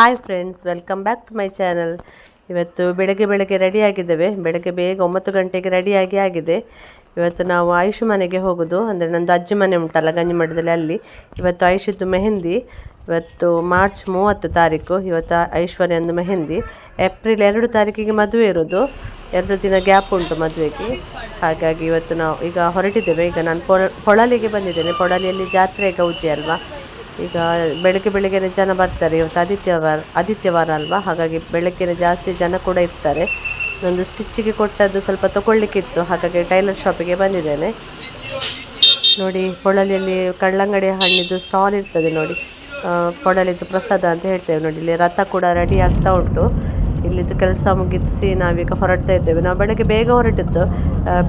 Hi friends welcome back to my channel ಇವತ್ತು ಬೆಳಗ್ಗೆ ಬೆಳಗ್ಗೆ ರೆಡಿಯಾಗಿದ್ದೇವೆ ಬೆಳಗ್ಗೆ ಬೇಗ ಒಂಬತ್ತು ಗಂಟೆಗೆ ರೆಡಿಯಾಗಿ ಆಗಿದೆ. ಇವತ್ತು ನಾವು ಆಯುಷ್ ಮನೆಗೆ ಹೋಗೋದು. ಅಂದರೆ ನಂದು ಅಜ್ಜಿ ಮನೆ ಉಂಟಲ್ಲ ಗಂಜಿಮಠದಲ್ಲಿ ಅಲ್ಲಿ. ಇವತ್ತು ಆಯುಷದ್ದು ಮೆಹಂದಿ. ಇವತ್ತು ಮಾರ್ಚ್ ಮೂವತ್ತು ತಾರೀಕು. ಇವತ್ತು ಐಶ್ವರ್ಯಂದು ಮೆಹಂದಿ. ಏಪ್ರಿಲ್ ಎರಡು ತಾರೀಕಿಗೆ ಮದುವೆ ಇರೋದು. ಎರಡು ದಿನ ಗ್ಯಾಪ್ ಉಂಟು ಮದುವೆಗೆ. ಹಾಗಾಗಿ ಇವತ್ತು ನಾವು ಈಗ ಹೊರಟಿದ್ದೇವೆ. ಈಗ ನಾನು ಪೊಳ ಪೊಳಲಿಗೆ ಬಂದಿದ್ದೇನೆ. ಪೊಳಲಿಯಲ್ಲಿ ಜಾತ್ರೆ ಗೌಜಿ ಅಲ್ವಾ? ಈಗ ಬೆಳಗ್ಗೆ ಬೆಳಗ್ಗೆನೆ ಜನ ಬರ್ತಾರೆ, ಇವತ್ತು ಆದಿತ್ಯವಾರ ಆದಿತ್ಯವಾರ ಅಲ್ವಾ? ಹಾಗಾಗಿ ಬೆಳಗ್ಗೆನೆ ಜಾಸ್ತಿ ಜನ ಕೂಡ ಇರ್ತಾರೆ. ನಂದು ಸ್ಟಿಚ್ಚಿಗೆ ಕೊಟ್ಟದ್ದು ಸ್ವಲ್ಪ ತಗೊಳ್ಳಿಕ್ಕಿತ್ತು, ಹಾಗಾಗಿ ಟೈಲರ್ ಶಾಪಿಗೆ ಬಂದಿದ್ದೇನೆ. ನೋಡಿ ಪೊಳಲಿಯಲ್ಲಿ ಕಳ್ಳಂಗಡಿ ಹಣ್ಣಿದ್ದು ಸ್ಟಾಲ್ ಇರ್ತದೆ ನೋಡಿ. ಪೊಳಲಿದ್ದು ಪ್ರಸಾದ ಅಂತ ಹೇಳ್ತೇವೆ ನೋಡಿ. ಇಲ್ಲಿ ರಥ ಕೂಡ ರೆಡಿ ಆಗ್ತಾ ಉಂಟು. ಇಲ್ಲಿದ್ದು ಕೆಲಸ ಮುಗಿಸಿ ನಾವೀಗ ಹೊರಡ್ತಾ ಇದ್ದೇವೆ. ನಾವು ಬೆಳಗ್ಗೆ ಬೇಗ ಹೊರಟಿದ್ದು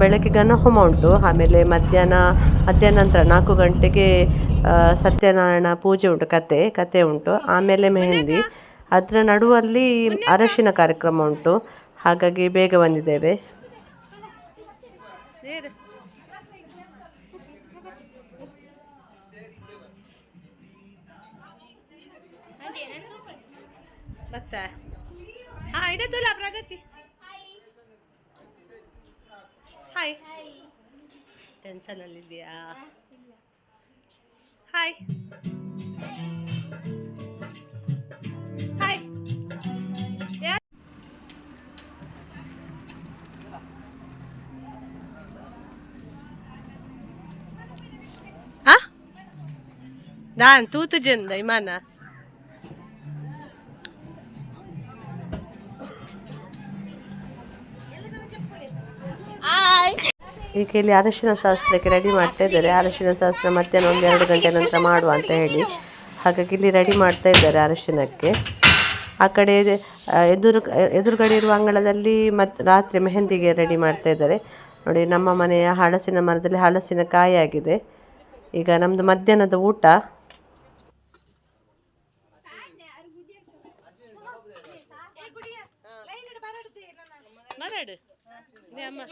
ಬೆಳಗ್ಗೆ ಬೆಳಗ್ಗೆ ಗಣಹೋಮ ಉಂಟು. ಆಮೇಲೆ ಮಧ್ಯಾಹ್ನ ಮಧ್ಯಾಹ್ನ ನಂತರ ನಾಲ್ಕು ಗಂಟೆಗೆ ಸತ್ಯನಾರಾಯಣ ಪೂಜೆ ಉಂಟು, ಕತೆ ಕತೆ ಉಂಟು, ಆಮೇಲೆ ಮೆಹಂದಿ. ಅದರ ನಡುವಲ್ಲಿ ಅರಶಿನ ಕಾರ್ಯಕ್ರಮ ಉಂಟು, ಹಾಗಾಗಿ ಬೇಗ ಬಂದಿದ್ದೇವೆ. ಪ್ರಗತಿ. ಹಾಯ್ ಅಲ್ಲಿದ್ಯಾ ಹಾಯ್ ಹಾಯ್ ಆ ನಾನು ತೂತು ಜಂದ ಇಮಾನ ಈಗ ಇಲ್ಲಿ ಅರಶಿನ ಶಾಸ್ತ್ರಕ್ಕೆ ರೆಡಿ ಮಾಡ್ತಾ ಇದ್ದಾರೆ ಅರಶಿನ ಶಾಸ್ತ್ರ ಮಧ್ಯಾಹ್ನ ಒಂದು ಎರಡು ಗಂಟೆ ನಂತರ ಮಾಡುವ ಅಂತ ಹೇಳಿ ಹಾಗಾಗಿ ಇಲ್ಲಿ ರೆಡಿ ಮಾಡ್ತಾ ಇದ್ದಾರೆ ಅರಶಿನಕ್ಕೆ ಆ ಕಡೆ ಎದುರು ಎದುರುಗಡೆ ಇರುವ ಅಂಗಳದಲ್ಲಿ ಮತ್ತು ರಾತ್ರಿ ಮೆಹಂದಿಗೆ ರೆಡಿ ಮಾಡ್ತಾ ಇದ್ದಾರೆ ನೋಡಿ ನಮ್ಮ ಮನೆಯ ಹಳಸಿನ ಮರದಲ್ಲಿ ಹಳಸಿನ ಕಾಯಿ ಆಗಿದೆ ಈಗ ನಮ್ಮದು ಮಧ್ಯಾಹ್ನದ ಊಟ ಮರಡು ಅಮ್ಮ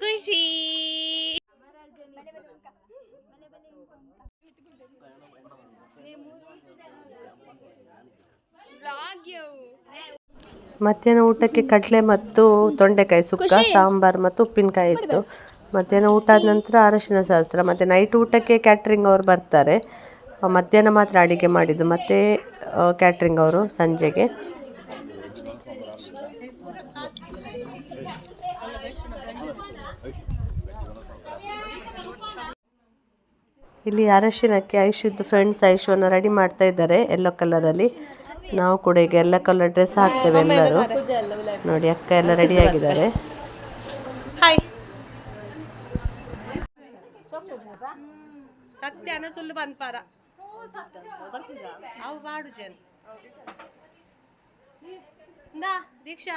ಖುಷಿ. ಮಧ್ಯಾಹ್ನ ಊಟಕ್ಕೆ ಕಡಲೆ ಮತ್ತು ತೊಂಡೆಕಾಯಿ ಸುಕ್ಕ ಸಾಂಬಾರ್ ಮತ್ತು ಉಪ್ಪಿನಕಾಯಿ ಇತ್ತು. ಮಧ್ಯಾಹ್ನ ಊಟ ಆದ ನಂತರ ಅರಶಿನ ಶಾಸ್ತ್ರ. ಮತ್ತು ನೈಟ್ ಊಟಕ್ಕೆ ಕ್ಯಾಟ್ರಿಂಗ್ ಅವರು ಬರ್ತಾರೆ. ಮಧ್ಯಾಹ್ನ ಮಾತ್ರ ಅಡುಗೆ ಮಾಡಿದ್ದು. ಮತ್ತೆ ಕ್ಯಾಟ್ರಿಂಗ್ ಅವರು ಸಂಜೆಗೆ. ಇಲ್ಲಿ ಅರಶಿನಕ್ಕೆ ಐಶುದ್ದು ಫ್ರೆಂಡ್ಸ್ ಐಶುವನ್ನು ರೆಡಿ ಮಾಡ್ತಾ ಇದ್ದಾರೆ ಯೆಲ್ಲೋ ಕಲರಲ್ಲಿ ನಾವು ಕೂಡ ಈಗ ಎಲ್ಲ ಕಲರ್ ಡ್ರೆಸ್ ಹಾಕ್ತೇವೆ ಎಲ್ಲರೂ. ನೋಡಿ ಅಕ್ಕ ಎಲ್ಲ ರೆಡಿ ಆಗಿದ್ದಾರೆ. ಹಾಯ್ ಸತ್ಯನ ಸುಳ್ಳು ಬಂದ್ಪಾರ ಅವು ಮಾಡು ಜನ್. ನಾ ದೀಕ್ಷಾ.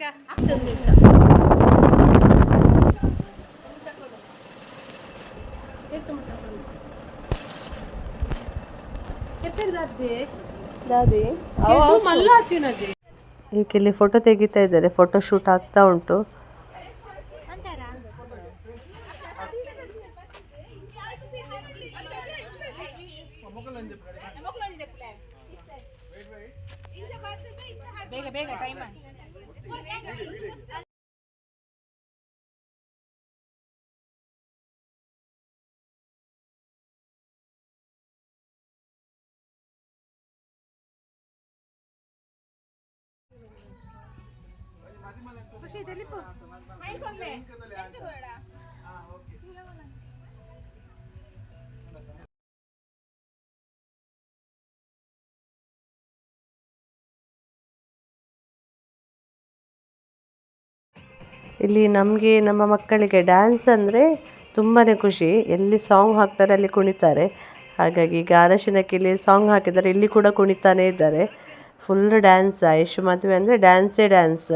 ಅನೇಕ ಈಗ ಇಲ್ಲಿ ಫೋಟೋ ತೆಗಿತಾ ಇದ್ದಾರೆ ಫೋಟೋ ಶೂಟ್ ಆಗ್ತಾ ಉಂಟು ಇಲ್ಲಿ ನಮಗೆ ನಮ್ಮ ಮಕ್ಕಳಿಗೆ ಡ್ಯಾನ್ಸ್ ಅಂದರೆ ತುಂಬಾ ಖುಷಿ. ಎಲ್ಲಿ ಸಾಂಗ್ ಹಾಕ್ತಾರೆ ಅಲ್ಲಿ ಕುಣಿತಾರೆ. ಹಾಗಾಗಿ ಈಗ ಅರಶಿನಕ್ಕೆ ಇಲ್ಲಿ ಸಾಂಗ್ ಹಾಕಿದ್ದಾರೆ ಇಲ್ಲಿ ಕೂಡ ಕುಣಿತಾನೇ ಇದ್ದಾರೆ. ಫುಲ್ ಡ್ಯಾನ್ಸ್ ಆಯುಷ್ ಮದುವೆ ಅಂದರೆ ಡ್ಯಾನ್ಸೇ ಡ್ಯಾನ್ಸ್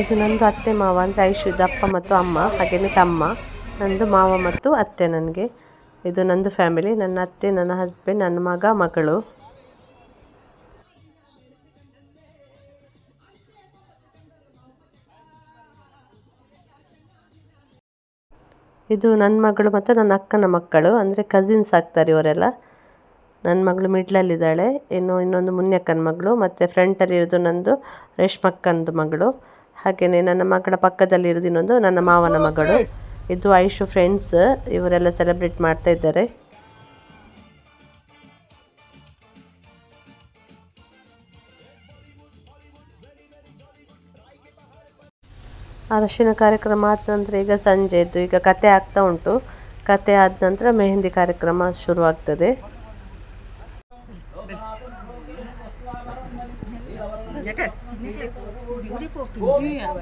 ಇದು ನಂದು ಅತ್ತೆ ಮಾವ ಅಂದರೆ ಐಶುದ್ ಅಪ್ಪ ಮತ್ತು ಅಮ್ಮ ಹಾಗೆಯೇ ತಮ್ಮ, ನಂದು ಮಾವ ಮತ್ತು ಅತ್ತೆ ನನಗೆ. ಇದು ನಂದು ಫ್ಯಾಮಿಲಿ ನನ್ನ ಅತ್ತೆ, ನನ್ನ ಹಸ್ಬೆಂಡ್ ನನ್ನ ಮಗ, ಮಗಳು. ಇದು ನನ್ನ ಮಗಳು ಮತ್ತು ನನ್ನ ಅಕ್ಕನ ಮಕ್ಕಳು, ಅಂದರೆ ಕಸಿನ್ಸ್ ಆಗ್ತಾರೆ ಇವರೆಲ್ಲ. ನನ್ನ ಮಗಳು ಮಿಡ್ಲಲ್ಲಿದ್ದಾಳೆ ಇನ್ನು ಇನ್ನೊಂದು ಮುನ್ಯಕ್ಕನ ಮಗಳು, ಮತ್ತು ಫ್ರಂಟಲ್ಲಿ ಇರೋದು ನಂದು ರೇಷ್ಮಕ್ಕಂದು ಮಗಳು. ಹಾಗೆಯೇ ನನ್ನ ಮಗಳ ಪಕ್ಕದಲ್ಲಿ ಇರೋದು ಇನ್ನೊಂದು ನನ್ನ ಮಾವನ ಮಗಳು. ಇದು ಐಶು ಫ್ರೆಂಡ್ಸ್ ಇವರೆಲ್ಲ ಸೆಲೆಬ್ರೇಟ್ ಮಾಡ್ತಾ ಇದ್ದಾರೆ. ಅರಶಿನ ಕಾರ್ಯಕ್ರಮ ಆದ ನಂತರ ಈಗ ಸಂಜೆದ್ದು ಈಗ ಕತೆ ಆಗ್ತಾ ಉಂಟು. ಕತೆ ಆದ ನಂತರ ಮೆಹಂದಿ ಕಾರ್ಯಕ್ರಮ ಶುರುವಾಗ್ತದೆ.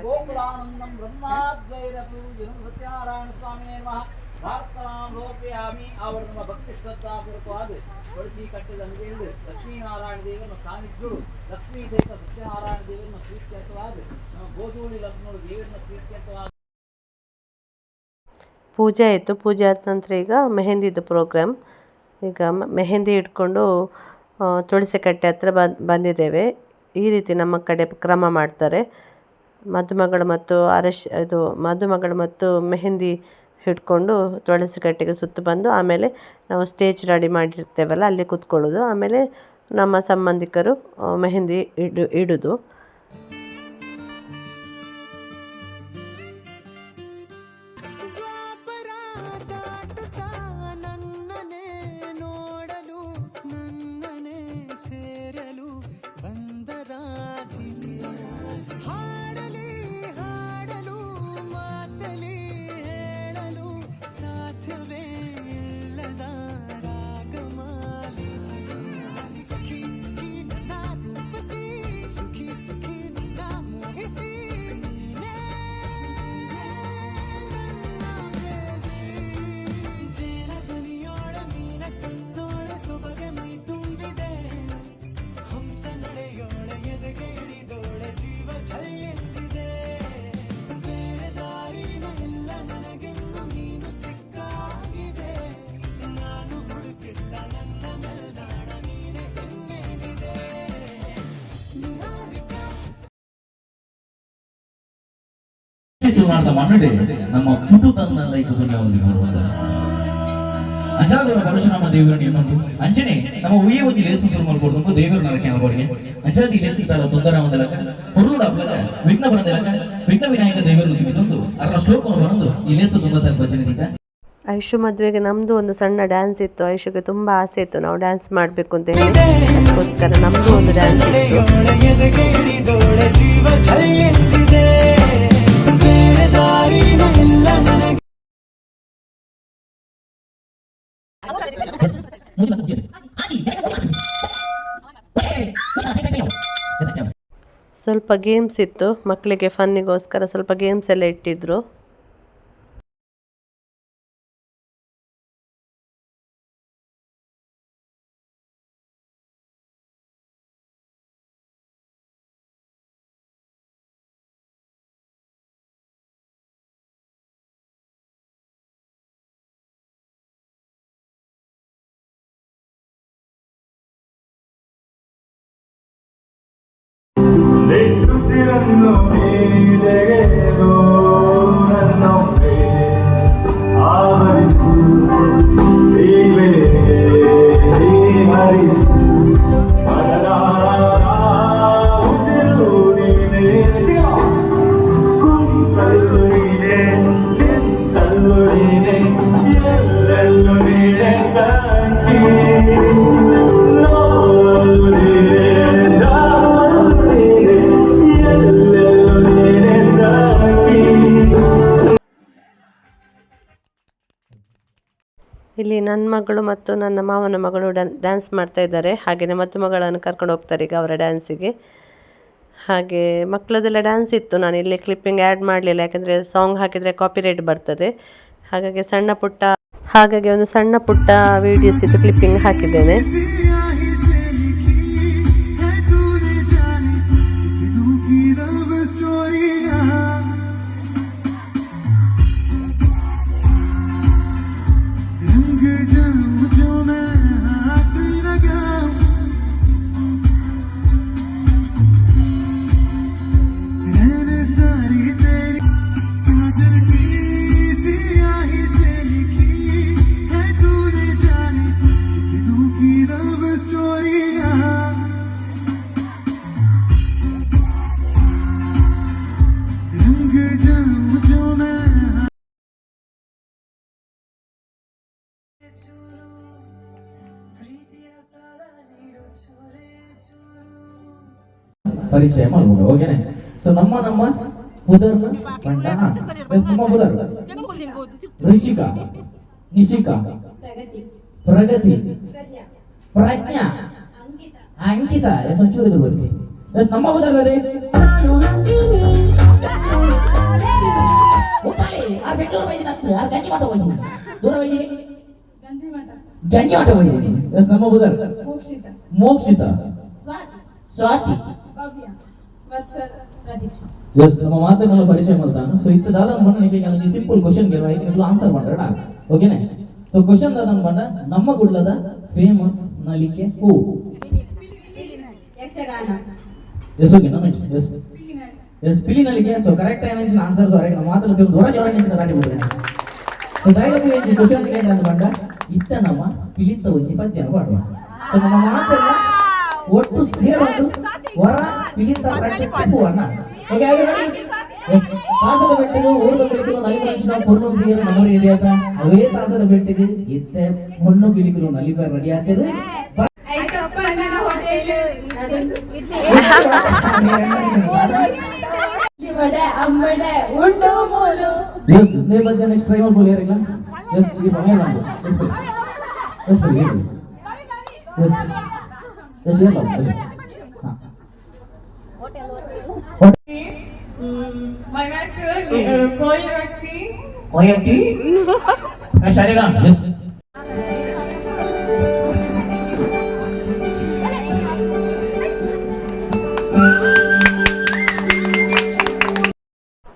ಗೋಕುಲಾನಂದಂ ಬ್ರಹ್ಮಾದ್ವೈರಪೂಜಿನಂ ಸತ್ಯನಾರಾಯಣ ಸ್ವಾಮಿನೇ ನಮಃ ಪ್ರಾರ್ಥನಾಂ ಸಮರ್ಪಯಾಮಿ ಅವರು ನಮ್ಮ ಭಕ್ತಿ ಶ್ರದ್ಧಾಪೂರ್ವಕವಾಗಿ ತುಳಸಿ ಕಟ್ಟಿದ ಅಂಗಡಿಯಲ್ಲಿ ಲಕ್ಷ್ಮೀನಾರಾಯಣ ದೇವರನ್ನ ಸಾನ್ನಿಧ್ಯಗಳು ಲಕ್ಷ್ಮೀ ದೇವ ಸತ್ಯನಾರಾಯಣ ದೇವರನ್ನ ಪ್ರೀತ್ಯರ್ಥವಾಗಿ ನಮ್ಮ ಗೋಧೂಳಿ ಲಗ್ನಗಳು ದೇವರನ್ನ ಪ್ರೀತ್ಯರ್ಥವಾಗಿ ಪೂಜೆ ಆಯಿತು ಪೂಜೆ ಆದ ನಂತರ ಈಗ ಮೆಹಂದಿದು ಪ್ರೋಗ್ರಾಮ್ ಈಗ ಮ- ಮೆಹಂದಿ ಇಟ್ಕೊಂಡು ಆ, ತುಳಸಿ ಕಟ್ಟೆ ಹತ್ರ ಬಂದ್ ಬಂದಿದ್ದೇವೆ ಈ ರೀತಿ ನಮ್ಮ ಕಡೆ ಕ್ರಮ ಮಾಡ್ತಾರೆ. ಮದುಮಗಳು ಮತ್ತು ಅರಶ್, ಇದು ಮದುಮಗಳು ಮತ್ತು ಮೆಹಂದಿ ಹಿಡ್ಕೊಂಡು ತುಳಸಿ ಕಟ್ಟೆಗೆ ಸುತ್ತು ಬಂದು ಆಮೇಲೆ ನಾವು ಸ್ಟೇಜ್ ರೆಡಿ ಮಾಡಿರ್ತೇವಲ್ಲ, ಅಲ್ಲಿ ಕೂತ್ಕೊಳ್ಳೋದು. ಆಮೇಲೆ ನಮ್ಮ ಸಂಬಂಧಿಕರು ಮೆಹೆಂದಿ ಇಡು, ಇಡೋದು. ಸುಮಾರ್ಥ ಮನ್ನಡೆ ನಮ್ಮ ಕುಟುಂಬದ ಲೈಕ್ ದುನಿಯಾವಲ್ಲಿ ಬರುವಾಗ ಅಂಚಾದ ಪರಶುರಾಮ ದೇವರ ಇನ್ನೊಂದು ಅಂಚನೆ ನಮ್ಮ ಉಯ್ಯ ಒಂದು ಲೇಸಿ ಶುರು ಮಾಡ್ಕೊಂಡು ದೇವರು ನರಕೆ ಅವರಿಗೆ ಅಂಚಾದಿ ಲೇಸಿ ತರ ತೊಂದರಾಮದ ಒಂದಲಕ ಹೊರೂಡ ವಿಘ್ನ ಬರದಲಕ ವಿಘ್ನ ವಿನಾಯಕ ದೇವರ ಸಿಗಿತೊಂದು ಅದರ ಶ್ಲೋಕವನ್ನು ಬರೆದು ಈ ಲೇಸು ತರ ಭಜನೆ ದಿಕ್ಕ ಐಶು ಮದುವೆಗೆ ನಮ್ಮದು ಒಂದು ಸಣ್ಣ ಡ್ಯಾನ್ಸ್ ಇತ್ತು. ಐಶುಗೆ ತುಂಬ ಆಸೆ ಇತ್ತು. ನಾವು ಡ್ಯಾನ್ಸ್ ಮಾಡಬೇಕು ಅಂತ ಹೇಳಿ. ಅದಕ್ಕೋಸ್ಕರ ನಮ್ಮದು ಒಂದು ಡ್ಯಾನ್ಸ್ ಇತ್ತು. ಸ್ವಲ್ಪ ಗೇಮ್ಸ್ ಇತ್ತು ಮಕ್ಕಳಿಗೆ ಫನ್ನಿಗೋಸ್ಕರ ಸ್ವಲ್ಪ ಗೇಮ್ಸ್ ಎಲ್ಲ ಇಟ್ಟಿದ್ರು. ಮಗಳು ಮತ್ತು ನನ್ನ ಮಾವನ ಮಗಳು ಡ್ಯಾನ್ಸ್ ಮಾಡ್ತಾ ಇದ್ದಾರೆ. ಹಾಗೆಯೇ ಮಗಳನ್ನು ಕರ್ಕೊಂಡು ಹೋಗ್ತಾರೆ ಈಗ ಅವರ ಡ್ಯಾನ್ಸಿಗೆ ಹಾಗೆ ಮಕ್ಕಳದೆಲ್ಲ ಡ್ಯಾನ್ಸ್ ಇತ್ತು. ನಾನು ಇಲ್ಲಿ ಕ್ಲಿಪ್ಪಿಂಗ್ ಆ್ಯಡ್ ಮಾಡಲಿಲ್ಲ. ಯಾಕೆಂದರೆ ಸಾಂಗ್ ಹಾಕಿದರೆ ಕಾಪಿರೈಟ್ ಬರ್ತದೆ. ಹಾಗಾಗಿ ಸಣ್ಣ ಪುಟ್ಟ, ಹಾಗಾಗಿ ಒಂದು ಸಣ್ಣ ಪುಟ್ಟ ವೀಡಿಯೋಸ್ ಇದು ಕ್ಲಿಪ್ಪಿಂಗ್ ಹಾಕಿದ್ದೇನೆ. ಪರಿಚಯ ಮಾಡ್ಬೋದು ಓಕೆನೆ ಸೊ ನಮ್ಮ ನಮ್ಮ ಬುಧರ್ನ. Yes, ನಮ್ಮ ಬುಧರ್ ಋಷಿಕಾ ನಿಶಿಕಾ ಪ್ರಗತಿ. ಪ್ರಜ್ಞಾ. ಅಂಕಿತ. ಎಸ್ ಒಂಚೂರು ಇದ್ರ ಬಗ್ಗೆ ಎಸ್ ನಮ್ಮ ಬುಧರ್ ಅದೇ ಆ ಬೆಂಗಳೂರು ವೈದ್ಯನಾಥ್ ಆ ಗಂಜಿ ಮಾಟ ಹೋಗಿ ದೂರ ವೈದ್ಯ ಗಂಜಿ ಮಾಟ. ಹೋಗಿ ಎಸ್ ನಮ್ಮ ಬುಧರ್ ಮೋಕ್ಷಿತ. ಸ್ವಾತಿ. ಎಸ್ ನಮ್ಮ ಮಾತುಗಳನ್ನು ಪರಿಚಯ ಮಾಡ್ತಾನು ಸೊ ಇತ್ತು ದಾದ ಬಂದ ನಿಮಗೆ ಒಂದು ಸಿಂಪಲ್ ಕ್ವಶನ್ಗೆ ನೀವು ಆನ್ಸರ್ ಮಾಡ್ರಣ ಓಕೆನೆ ಸೊ ಕ್ವಶನ್ ದಾದ ಬಂದ ನಮ್ಮ ಗುಡ್ಲದ ಫೇಮಸ್ ನಲಿಕೆ ಹೂ. ಎಸ್ ಓಕೆ ನಮ್ಮ ಎಸ್ ಎಸ್ ಪಿಲಿ ನಲಿಕೆ. ಸೊ ಕರೆಕ್ಟ್ ಏನಂಚಿನ ಆನ್ಸರ್ ಸೊ ನಮ್ಮ ಮಾತನ್ನ ಸೇರಿ ದೊರ ಜೋರ ನಿಂತ ದಾಟಿ ಬಿಡ್ತೇನೆ ಸೊ ದಯವಿಟ್ಟು ಏನು ಕ್ವಶನ್ ಏನು ಅಂತ ಬಂದ? ಇತ್ತ ನಮ್ಮ ಪಿಲಿತ ಒಂಜಿ ಪದ್ಯನ ಪಾಡುವ ಸೊ ನಮ್ಮ ಮಾತೆಲ್ಲ ಒಟ್ಟು ಸೇರೊಂದು ವರ ಪಿಲಿತ ಪ್ರಾಕ್ಟೀಸ್ ಪೂವಣ್ಣ ಓಕೆ ಆಗಿ ರೆಡಿ ತಾಸದ ಬೆಟ್ಟಿಗೆ ಊರದ ಉಂಡು ಮೂಲು ಎಸ್ ನೇ ಬದ್ದೆ ನೆಕ್ಸ್ಟ್ ಮಾಡ್ಬೋದು ಯಾರಿಲ್ಲ? ಎಸ್ ಈ ಮನೆ ನಾನು yes yes yes yes yes ಓಯಂಟಿ Shriram yes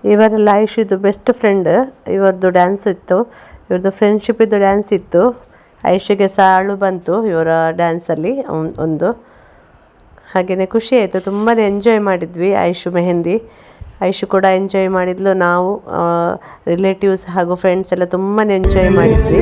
ಇವರೆಲ್ಲ ಐಶಿದು ಬೆಸ್ಟ್ ಫ್ರೆಂಡ್ ಇವರದ್ದು ಡ್ಯಾನ್ಸ್ ಇತ್ತು ಇವ್ರದ್ದು ಫ್ರೆಂಡ್ಶಿಪ್ಪಿದ್ದು ಡ್ಯಾನ್ಸ್ ಇತ್ತು. ಐಶಿಗೆ ಸಹ ಅಳು ಬಂತು ಇವರ ಡ್ಯಾನ್ಸಲ್ಲಿ ಒಂದು. ಹಾಗೆಯೇ ಖುಷಿ ಆಯಿತು. ತುಂಬಾ ಎಂಜಾಯ್ ಮಾಡಿದ್ವಿ ಐಶು ಮೆಹಂದಿ. ಐಶು ಕೂಡ ಎಂಜಾಯ್ ಮಾಡಿದ್ಲು. ನಾವು ರಿಲೇಟಿವ್ಸ್ ಹಾಗೂ ಫ್ರೆಂಡ್ಸ್ ಎಲ್ಲ ತುಂಬಾ ಎಂಜಾಯ್ ಮಾಡಿದ್ವಿ.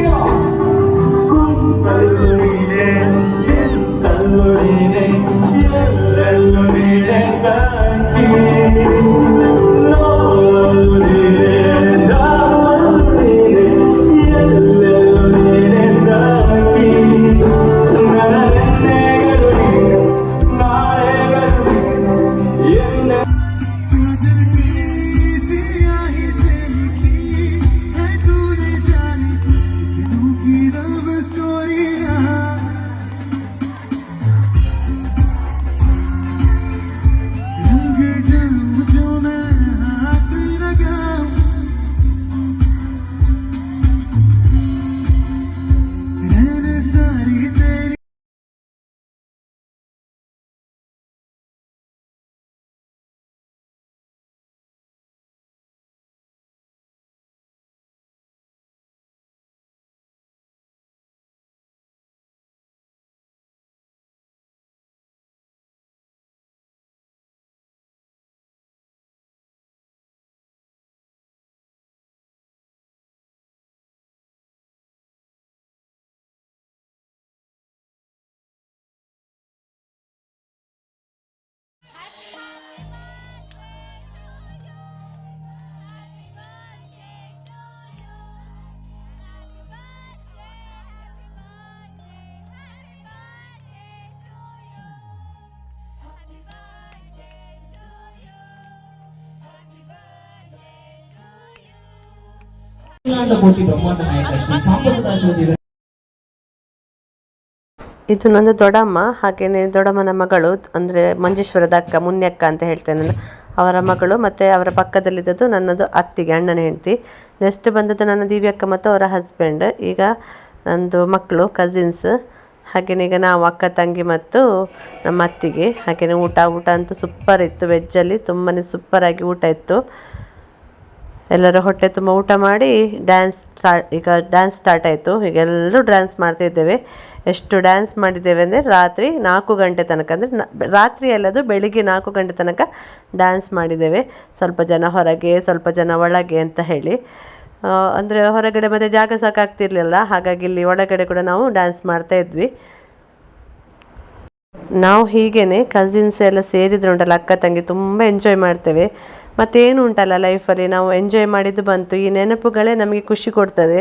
ಇದು ನಂದು ದೊಡ್ಡಮ್ಮ ಹಾಗೆಯೇ ದೊಡ್ಡಮ್ಮನ ಮಗಳು, ಅಂದರೆ ಮಂಜೇಶ್ವರದ ಅಕ್ಕ, ಮುನ್ಯಕ್ಕ ಅಂತ ಹೇಳ್ತೇನೆ ಅವರ ಮಗಳು ಮತ್ತು ಅವರ ಪಕ್ಕದಲ್ಲಿದ್ದದ್ದು ನನ್ನದು ಅತ್ತಿಗೆ, ಅಣ್ಣನ ಹೆಂಡತಿ. ನೆಕ್ಸ್ಟ್ ಬಂದದ್ದು ನನ್ನ ದಿವ್ಯಕ್ಕ ಮತ್ತು ಅವರ ಹಸ್ಬೆಂಡ್ ಈಗ ನಂದು ಮಕ್ಕಳು ಕಸಿನ್ಸ್ ಹಾಗೆಯೇ ಈಗ ನಾವು ಅಕ್ಕ, ತಂಗಿ ಮತ್ತು ನಮ್ಮ ಅತ್ತಿಗೆ. ಹಾಗೆಯೇ ಊಟ ಊಟ ಅಂತೂ ಸೂಪರ್ ಇತ್ತು. ವೆಜ್ಜಲ್ಲಿ ತುಂಬಾ ಸೂಪರಾಗಿ ಊಟ ಇತ್ತು. ಎಲ್ಲರೂ ಹೊಟ್ಟೆ ತುಂಬ ಊಟ ಮಾಡಿ ಡ್ಯಾನ್ಸ್ ಸ್ಟಾರ್ಟ್ ಈಗ ಡ್ಯಾನ್ಸ್ ಸ್ಟಾರ್ಟ್ ಆಯಿತು. ಈಗೆಲ್ಲರೂ ಡ್ಯಾನ್ಸ್ ಮಾಡ್ತಾ ಇದ್ದೇವೆ. ಎಷ್ಟು ಡ್ಯಾನ್ಸ್ ಮಾಡಿದ್ದೇವೆ ಅಂದರೆ ರಾತ್ರಿ ನಾಲ್ಕು ಗಂಟೆ ತನಕ. ಅಂದರೆ ರಾತ್ರಿ ಅಲ್ಲದು ಬೆಳಿಗ್ಗೆ ನಾಲ್ಕು ಗಂಟೆ ತನಕ ಡ್ಯಾನ್ಸ್ ಮಾಡಿದ್ದೇವೆ. ಸ್ವಲ್ಪ ಜನ ಹೊರಗೆ, ಸ್ವಲ್ಪ ಜನ ಒಳಗೆ ಅಂತ ಹೇಳಿ. ಅಂದರೆ ಹೊರಗಡೆ ಮತ್ತೆ ಜಾಗ ಸಾಕಾಗ್ತಿರ್ಲಿಲ್ಲ. ಹಾಗಾಗಿ ಇಲ್ಲಿ ಒಳಗಡೆ ಕೂಡ ನಾವು ಡ್ಯಾನ್ಸ್ ಮಾಡ್ತಾ ಇದ್ವಿ. ನಾವು ಹೀಗೇನೆ ಕಸಿನ್ಸ್ ಎಲ್ಲ ಸೇರಿದ್ರು ಉಂಟಲ್ಲ ಅಕ್ಕ ತಂಗಿ ತುಂಬ ಎಂಜಾಯ್ ಮಾಡ್ತೇವೆ. ಮತ್ತೇನು ಉಂಟಲ್ಲ ಲೈಫಲ್ಲಿ ನಾವು ಎಂಜಾಯ್ ಮಾಡಿದ್ದು ಬಂತು. ಈ ನೆನಪುಗಳೇ ನಮಗೆ ಖುಷಿ ಕೊಡ್ತದೆ.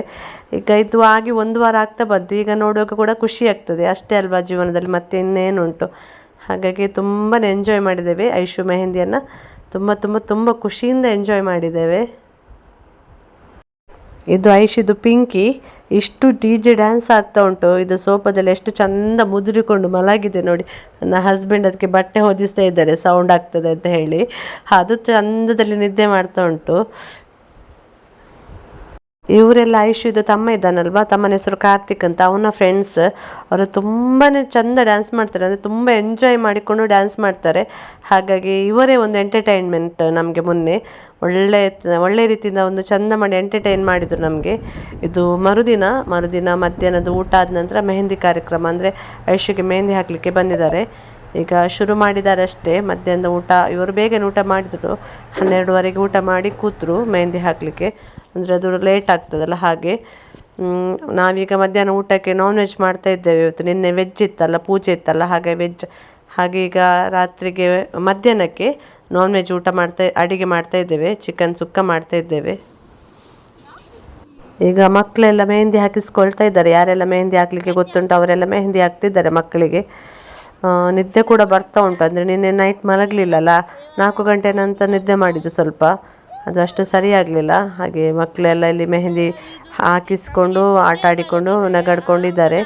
ಈಗ ಇದು ಆಗಿ ಒಂದು ವಾರ ಆಗ್ತಾ ಬಂತು. ಈಗ ನೋಡುವಾಗ ಕೂಡ ಖುಷಿ ಆಗ್ತದೆ. ಅಷ್ಟೇ ಅಲ್ವಾ ಜೀವನದಲ್ಲಿ ಮತ್ತೆ ಇನ್ನೇನುಂಟು ಹಾಗಾಗಿ ತುಂಬಾ ಎಂಜಾಯ್ ಮಾಡಿದ್ದೇವೆ. ಐಶು ಮೆಹಂದಿಯನ್ನು. ತುಂಬ ತುಂಬ ತುಂಬ ಖುಷಿಯಿಂದ ಎಂಜಾಯ್ ಮಾಡಿದ್ದೇವೆ. ಇದು ಐಶಿದು ಪಿಂಕಿ. ಇಷ್ಟು ಡಿ ಜೆ ಡ್ಯಾನ್ಸ್ ಆಗ್ತಾ ಉಂಟು. ಇದು ಸೋಫಾದಲ್ಲಿ ಎಷ್ಟು ಚಂದ ಮುದುರಿಕೊಂಡು ಮಲಗಿದೆ ನೋಡಿ. ನನ್ನ ಹಸ್ಬೆಂಡ್ ಅದಕ್ಕೆ ಬಟ್ಟೆ ಹೊದಿಸ್ತಾ ಇದ್ದಾರೆ. ಸೌಂಡ್ ಆಗ್ತದೆ ಅಂತ ಹೇಳಿ. ಅದು ಚಂದದಲ್ಲಿ ನಿದ್ದೆ ಮಾಡ್ತಾ ಉಂಟು. ಇವರೆಲ್ಲ ಆಯುಷ್ಯದು ತಮ್ಮ ಇದ್ದಾನಲ್ವಾ? ತಮ್ಮನ ಹೆಸರು ಕಾರ್ತಿಕ್ ಅಂತ. ಅವನ ಫ್ರೆಂಡ್ಸ್ ಅವರು ತುಂಬಾ ಚಂದ ಡ್ಯಾನ್ಸ್ ಮಾಡ್ತಾರೆ. ಅಂದರೆ ತುಂಬ ಎಂಜಾಯ್ ಮಾಡಿಕೊಂಡು ಡ್ಯಾನ್ಸ್ ಮಾಡ್ತಾರೆ. ಹಾಗಾಗಿ ಇವರೇ ಒಂದು ಎಂಟರ್ಟೈನ್ಮೆಂಟ್ ನಮಗೆ ಮೊನ್ನೆ. ಒಳ್ಳೆ ಒಳ್ಳೆ ರೀತಿಯಿಂದ ಒಂದು ಚಂದ ಮಾಡಿ ಎಂಟರ್ಟೈನ್ ಮಾಡಿದರು ನಮಗೆ. ಇದು ಮರುದಿನ ಮರುದಿನ ಮಧ್ಯಾಹ್ನದ ಊಟ ಆದ ನಂತರ ಮೆಹಂದಿ ಕಾರ್ಯಕ್ರಮ. ಅಂದರೆ ಐಶುಗೆ ಮೆಹಂದಿ ಹಾಕಲಿಕ್ಕೆ ಬಂದಿದ್ದಾರೆ. ಈಗ ಶುರು ಮಾಡಿದ್ದಾರೆ ಅಷ್ಟೇ. ಮಧ್ಯಾಹ್ನದ ಊಟ, ಇವರು ಬೇಗನೆ ಊಟ ಮಾಡಿದರು. ಹನ್ನೆರಡುವರೆಗೆ ಊಟ ಮಾಡಿ ಕೂತರು ಮೆಹಂದಿ ಹಾಕಲಿಕ್ಕೆ. ಅಂದರೆ ಅದು ಲೇಟ್ ಆಗ್ತದಲ್ಲ ಹಾಗೆ. ನಾವೀಗ ಮಧ್ಯಾಹ್ನ ಊಟಕ್ಕೆ ನಾನ್ ವೆಜ್ ಮಾಡ್ತಾ ಇದ್ದೇವೆ ಇವತ್ತು. ನಿನ್ನೆ ವೆಜ್ ಇತ್ತಲ್ಲ, ಪೂಜೆ ಇತ್ತಲ್ಲ, ಹಾಗೆ ವೆಜ್ ಹಾಗೆ ಈಗ ರಾತ್ರಿಗೆ ಮಧ್ಯಾಹ್ನಕ್ಕೆ ನಾನ್ ವೆಜ್ ಊಟ ಮಾಡ್ತಾ, ಅಡಿಗೆ ಮಾಡ್ತಾ ಇದ್ದೇವೆ. ಚಿಕನ್ ಸುಕ್ಕ ಮಾಡ್ತಾ ಇದ್ದೇವೆ. ಈಗ ಮಕ್ಕಳೆಲ್ಲ ಮೆಹಂದಿ ಹಾಕಿಸ್ಕೊಳ್ತಾ ಇದ್ದಾರೆ. ಯಾರೆಲ್ಲ ಮೆಹಂದಿ ಹಾಕಲಿಕ್ಕೆ ಗೊತ್ತುಂಟು ಅವರೆಲ್ಲ ಮೆಹಂದಿ ಹಾಕ್ತಿದ್ದಾರೆ ಮಕ್ಕಳಿಗೆ. ನಿದ್ದೆ ಕೂಡ ಬರ್ತಾ ಉಂಟು. ಅಂದರೆ ನಿನ್ನೆ ನೈಟ್ ಮಲಗಲಿಲ್ಲಲ್ಲ, ನಾಲ್ಕು ಗಂಟೆ ನಂತರ ನಿದ್ದೆ ಮಾಡಿದ್ದು ಸ್ವಲ್ಪ. ಅದು ಅಷ್ಟು ಸರಿಯಾಗಲಿಲ್ಲ. ಹಾಗೆ ಮಕ್ಕಳೆಲ್ಲ ಇಲ್ಲಿ ಮೆಹಂದಿ ಹಾಕಿಸ್ಕೊಂಡು, ಆಟ ಆಡಿಕೊಂಡು, ನಗಾಡ್ಕೊಂಡಿದ್ದಾರೆ.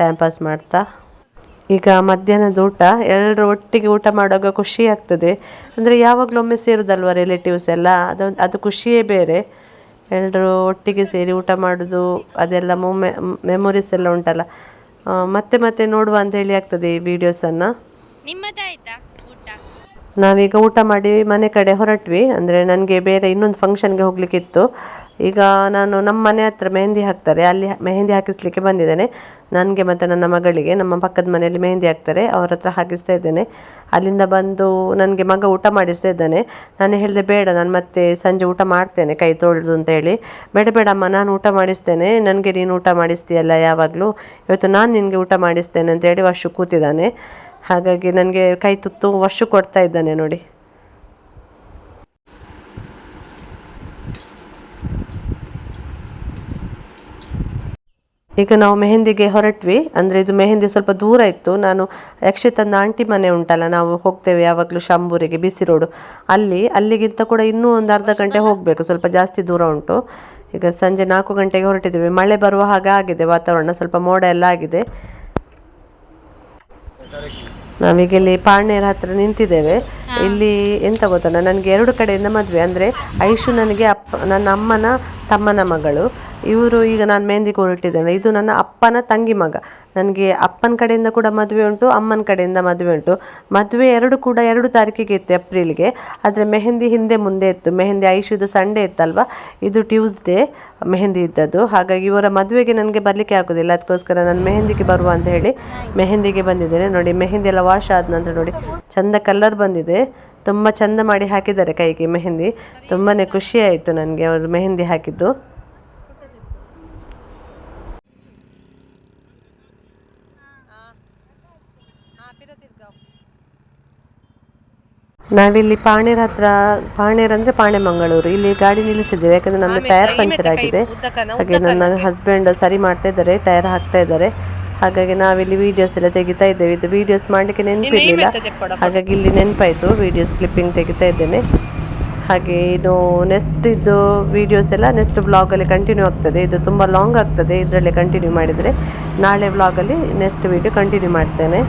ಟೈಮ್ ಪಾಸ್ ಮಾಡ್ತಾ. ಈಗ ಮಧ್ಯಾಹ್ನದ ಊಟ ಎಲ್ಲರೂ ಒಟ್ಟಿಗೆ ಊಟ ಮಾಡುವಾಗ ಖುಷಿ ಆಗ್ತದೆ. ಅಂದರೆ ಯಾವಾಗಲೂ ಒಮ್ಮೆ ಸೇರೋದಲ್ವ ರಿಲೇಟಿವ್ಸ್ ಎಲ್ಲ? ಅದು ಅದು ಖುಷಿಯೇ ಬೇರೆ. ಎಲ್ಲರೂ ಒಟ್ಟಿಗೆ ಸೇರಿ ಊಟ ಮಾಡೋದು, ಅದೆಲ್ಲ ಮೊಮ್ಮೆ ಮೆಮೊರೀಸ್ ಎಲ್ಲ ಉಂಟಲ್ಲ. ಮತ್ತೆ ಮತ್ತೆ ನೋಡುವ ಅಂತ ಹೇಳಿ ಆಗ್ತದೆ ಈ ವಿಡಿಯೋಸನ್ನು ನಿಮ್ಮದಾಯ್ತಾ? ನಾವೀಗ ಊಟ ಮಾಡಿ ಮನೆ ಕಡೆ ಹೊರಟ್ವಿ. ಅಂದರೆ ನನಗೆ ಬೇರೆ ಇನ್ನೊಂದು ಫಂಕ್ಷನ್ಗೆ ಹೋಗಲಿಕ್ಕಿತ್ತು. ಈಗ ನಾನು ನಮ್ಮ ಮನೆ ಹತ್ರ ಮೆಹಂದಿ ಹಾಕ್ತಾರೆ. ಅಲ್ಲಿ ಮೆಹಂದಿ ಹಾಕಿಸ್ಲಿಕ್ಕೆ ಬಂದಿದ್ದೇನೆ. ನನಗೆ ಮತ್ತು ನನ್ನ ಮಗಳಿಗೆ, ನಮ್ಮ ಪಕ್ಕದ ಮನೆಯಲ್ಲಿ ಮೆಹಂದಿ ಹಾಕ್ತಾರೆ. ಅವ್ರ ಹತ್ರ ಹಾಕಿಸ್ತಾ ಇದ್ದೇನೆ. ಅಲ್ಲಿಂದ ಬಂದು ನನಗೆ ಮಗ ಊಟ ಮಾಡಿಸ್ತಾ ಇದ್ದಾನೆ. ನಾನು ಹೇಳಿದೆ, ಬೇಡ, ನಾನು ಮತ್ತೆ ಸಂಜೆ ಊಟ ಮಾಡ್ತೇನೆ, ಕೈ ತೊಳೆದು ಅಂತ ಹೇಳಿ. ಬೇಡ ಬೇಡ ಅಮ್ಮ, ನಾನು ಊಟ ಮಾಡಿಸ್ತೇನೆ. ನನಗೆ ನೀನು ಊಟ ಮಾಡಿಸ್ತೀಯಲ್ಲ ಯಾವಾಗಲೂ. ಇವತ್ತು ನಾನು ನಿನಗೆ ಊಟ ಮಾಡಿಸ್ತೇನೆ ಅಂತೇಳಿ ವರ್ಷ ಕೂತಿದ್ದಾನೆ. ಹಾಗಾಗಿ ನನಗೆ ಕೈ ತುತ್ತು ವರ್ಷ ಕೊಡ್ತಾ ಇದ್ದಾನೆ ನೋಡಿ. ಈಗ ನಾವು ಮೆಹಂದಿಗೆ ಹೊರಟ್ವಿ, ಅಂದರೆ ಇದು ಮೆಹಂದಿ ಸ್ವಲ್ಪ ದೂರ ಇತ್ತು. ನಾನು ಯಕ್ಷಿತನ ಆಂಟಿ ಮನೆ ಉಂಟಲ್ಲ, ನಾವು ಹೋಗ್ತೇವೆ ಯಾವಾಗಲೂ ಶಾಂಬೂರಿಗೆ, ಬಿಸಿ ರೋಡು. ಅಲ್ಲಿ, ಅಲ್ಲಿಗಿಂತ ಕೂಡ ಇನ್ನೂ ಒಂದು ಅರ್ಧ ಗಂಟೆ ಹೋಗಬೇಕು, ಸ್ವಲ್ಪ ಜಾಸ್ತಿ ದೂರ ಉಂಟು. ಈಗ ಸಂಜೆ ನಾಲ್ಕು ಗಂಟೆಗೆ ಹೊರಟಿದ್ದೇವೆ. ಮಳೆ ಬರುವ ಹಾಗೆ ಆಗಿದೆ, ವಾತಾವರಣ ಸ್ವಲ್ಪ ಮೋಡ ಎಲ್ಲ ಆಗಿದೆ. ನಾವೀಗ ಇಲ್ಲಿ ಪಾಣ್ಯರ ಹತ್ರ ನಿಂತಿದ್ದೇವೆ. ಇಲ್ಲಿ ಎಂತ ಗೊತ್ತಲ್ಲ ನನಗೆ ಎರಡು ಕಡೆಯಿಂದ ಮದುವೆ. ಅಂದರೆ ಐಶು ನನಗೆ ಅಪ್ಪ, ನನ್ನ ಅಮ್ಮನ, ತಮ್ಮನ ಮಗಳು. ಇವರು ಈಗ ನಾನು ಮೆಹಂದಿ ಕೊಟ್ಟಿದ್ದೇನೆ ಇದು ನನ್ನ ಅಪ್ಪನ ತಂಗಿ ಮಗ. ನನಗೆ ಅಪ್ಪನ ಕಡೆಯಿಂದ ಕೂಡ ಮದುವೆ ಉಂಟು, ಅಮ್ಮನ ಕಡೆಯಿಂದ ಮದುವೆ ಉಂಟು. ಮದುವೆ ಎರಡು ಕೂಡ ಎರಡು ತಾರೀಕಿಗೆ ಇತ್ತು ಏಪ್ರಿಲ್ಗೆ. ಆದರೆ ಮೆಹಂದಿ ಹಿಂದೆ ಮುಂದೆ ಇತ್ತು. ಮೆಹಂದಿ ಐಶುದು ಸಂಡೇ ಇತ್ತಲ್ವ? ಇದು ಟ್ಯೂಸ್ಡೇ ಮೆಹಂದಿ ಇದ್ದದ್ದು. ಹಾಗಾಗಿ ಇವರ ಮದುವೆಗೆ ನನಗೆ ಬರಲಿಕ್ಕೆ ಆಗೋದಿಲ್ಲ. ಅದಕ್ಕೋಸ್ಕರ ನಾನು ಮೆಹಂದಿಗೆ ಬರುವ ಅಂತ ಹೇಳಿ ಮೆಹಂದಿಗೆ ಬಂದಿದ್ದೇನೆ. ನೋಡಿ ಮೆಹಂದಿ ಎಲ್ಲ ವಾಶ್ ಆದ ನಂತರ ನೋಡಿ, ಚಂದ ಕಲರ್ ಬಂದಿದೆ. ತುಂಬ ಚಂದ ಮಾಡಿ ಹಾಕಿದ್ದಾರೆ ಕೈಗೆ ಮೆಹಂದಿ ತುಂಬಾ ಖುಷಿ ಆಯಿತು ನನಗೆ ಅವರು ಮೆಹಂದಿ ಹಾಕಿದ್ದು. ನಾವಿಲ್ಲಿ ಪಾಣೇರ್ ಹತ್ರ ಪಾಣೇರ್ ಅಂದರೆ ಪಾಣೆ ಮಂಗಳೂರು ಇಲ್ಲಿ ಗಾಡಿ ನಿಲ್ಲಿಸಿದ್ದೇವೆ ಯಾಕಂದ್ರೆ ನಮ್ಮದು ಟೈರ್ ಪಂಚರ್ ಆಗಿದೆ. ಹಾಗೆ ನನ್ನ ಹಸ್ಬೆಂಡ್ ಸರಿ ಮಾಡ್ತಾ ಇದ್ದಾರೆ ಟೈರ್ ಹಾಕ್ತಾ ಇದ್ದಾರೆ. ಹಾಗಾಗಿ ನಾವಿಲ್ಲಿ ವಿಡಿಯೋಸ್ ಎಲ್ಲ ತೆಗಿತಾ ಇದ್ದೇವೆ. ಇದು ವಿಡಿಯೋಸ್ ಮಾಡಲಿಕ್ಕೆ ನೆನಪಿರಲಿಲ್ಲ. ಹಾಗಾಗಿ ಇಲ್ಲಿ ನೆನಪಾಯಿತು ವಿಡಿಯೋಸ್ ಕ್ಲಿಪ್ಪಿಂಗ್ ತೆಗಿತಾ ಇದ್ದೇನೆ. ಹಾಗೆ ಇದು ನೆಕ್ಸ್ಟ್ ಇದು ವಿಡಿಯೋಸ್ ಎಲ್ಲ ನೆಕ್ಸ್ಟ್ ವ್ಲಾಗಲ್ಲಿ ಕಂಟಿನ್ಯೂ ಆಗ್ತದೆ. ಇದು ತುಂಬ ಲಾಂಗ್ ಆಗ್ತದೆ ಇದರಲ್ಲೇ ಕಂಟಿನ್ಯೂ ಮಾಡಿದರೆ. ನಾಳೆ ವ್ಲಾಗಲ್ಲಿ ನೆಕ್ಸ್ಟ್ ವಿಡಿಯೋ ಕಂಟಿನ್ಯೂ ಮಾಡ್ತೇನೆ.